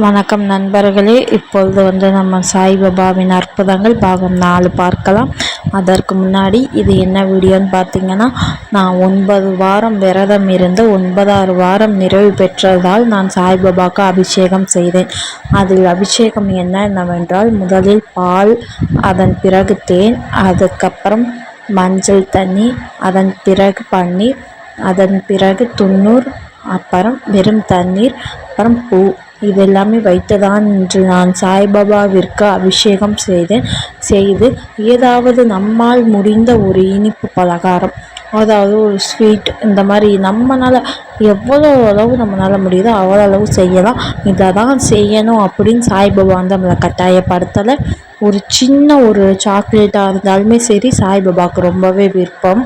வணக்கம் நண்பர்களே. இப்பொழுது வந்து நம்ம சாய்பாபாவின் அற்புதங்கள் பாகம் நாலு பார்க்கலாம். அதற்கு முன்னாடி இது என்ன வீடியோன்னு பார்த்தீங்கன்னா நான் ஒன்பது வாரம் விரதம் இருந்து ஒன்பதாறு வாரம் நிறைவு பெற்றதால் நான் சாய்பாபாவுக்கு அபிஷேகம் செய்தேன். அதில் அபிஷேகம் என்னென்னவென்றால் முதலில் பால் அதன் பிறகு தேன் அதுக்கப்புறம் மஞ்சள் தண்ணி அதன் பிறகு பன்னீர் அதன் பிறகு துண்ணூர் அப்புறம் வெறும் தண்ணீர் அப்புறம் பூ. இதெல்லாமே வைத்துதான் இன்று நான் சாய்பாபாவிற்கு அபிஷேகம் செய்தேன் செய்து ஏதாவது நம்மால் முடிந்த ஒரு இனிப்பு பலகாரம் அதாவது ஒரு ஸ்வீட் இந்த மாதிரி நம்மளால் எவ்வளோ அளவு நம்மளால் முடியுதோ அவ்வளோ அளவு செய்யலாம். இதை தான் செய்யணும் அப்படின்னு சாய்பாபா வந்து நம்மளை கட்டாயப்படுத்தலை. ஒரு சின்ன ஒரு சாக்லேட்டாக இருந்தாலுமே சரி சாய்பாபாவுக்கு ரொம்பவே விருப்பம்.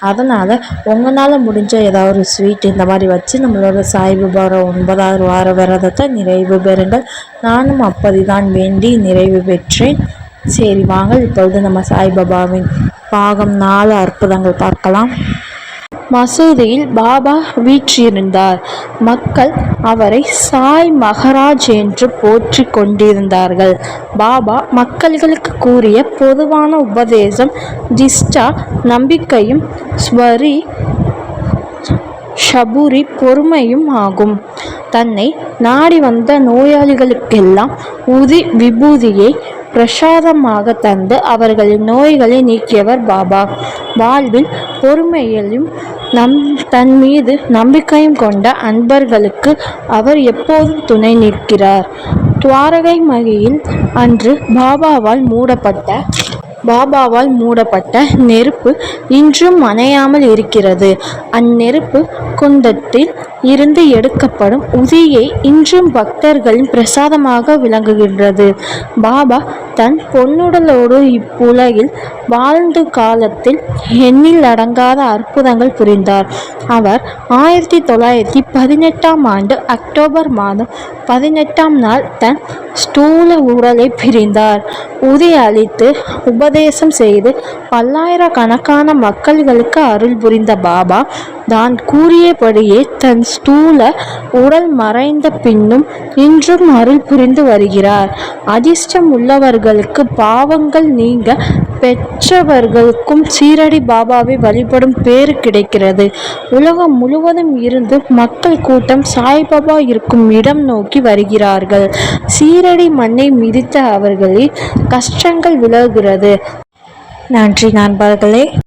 அதனால் உங்களால் முடிஞ்ச ஏதாவது ஒரு ஸ்வீட் இந்த மாதிரி வச்சு நம்மளோட சாய்பாபா ஒன்பதாவது வார விரதத்தை நிறைவு பெறுங்கள். நானும் அப்படி தான் வேண்டி நிறைவு பெற்றேன். சரி வாங்க இப்பொழுது நம்ம சாய்பாபாவின் பாகம் நாலு அற்புதங்கள் பார்க்கலாம். மசூதியில் பாபா வீற்றிருந்தார். மக்கள் அவரை சாய் மகராஜ் என்று போற்றி கொண்டிருந்தார்கள். பாபா மக்கள்களுக்கு கூறிய பொதுவான உபதேசம் திஷ்டா நம்பிக்கையும் ஸ்வரி ஷபூரி பொறுமையும் ஆகும். தன்னை நாடி வந்த நோயாளிகளுக்கெல்லாம் உதி விபூதியை பிரசாதமாக தந்து அவர்களின் நோய்களை நீக்கியவர் பாபா. வாழ்வில் பொறுமையிலும் நம் தன் மீது நம்பிக்கையும் கொண்ட அன்பர்களுக்கு அவர் எப்போதும் துணை நிற்கிறார். துவாரகை மகியில் அன்று பாபாவால் மூடப்பட்ட பாபாவால் மூடப்பட்ட நெருப்பு இன்றும் அணையாமல் இருக்கிறது. அந்நெருப்பு குந்தத்தில் இருந்து எடுக்கப்படும் உதியை இன்றும் பக்தர்களின் பிரசாதமாக விளங்குகின்றது. பாபா தன் பொன்னுடலோடு இப்புலகில் வாழ்ந்த காலத்தில் எண்ணில் அடங்காத அற்புதங்கள் புரிந்தார். அவர் ஆயிரத்தி தொள்ளாயிரத்தி பதினெட்டாம் ஆண்டு அக்டோபர் மாதம் பதினெட்டாம் நாள் தன் ஸ்தூல உடலை பிரிந்தார். உதி அளித்து உபதேசம் செய்து பல்லாயிரக்கணக்கான மக்கள்களுக்கு அருள் புரிந்த பாபா தான் கூறியபடியே தன் ஸ்தூல உடல் மறைந்த பின்னும் இன்றும் அருள் புரிந்து வருகிறார். அதிர்ஷ்டம் உள்ளவர்களுக்கு பாவங்கள் நீங்க பெற்றவர்களுக்கும் சீரடி பாபாவை வழிபடும் பேறு கிடைக்கிறது. உலகம் முழுவதும் இருந்து மக்கள் கூட்டம் சாய்பாபா இருக்கும் இடம் நோக்கி வருகிறார்கள். சீரடி மண்ணை மிதித்த அவர்களில் கஷ்டங்கள் விலகுகிறது. நன்றி நண்பர்களே.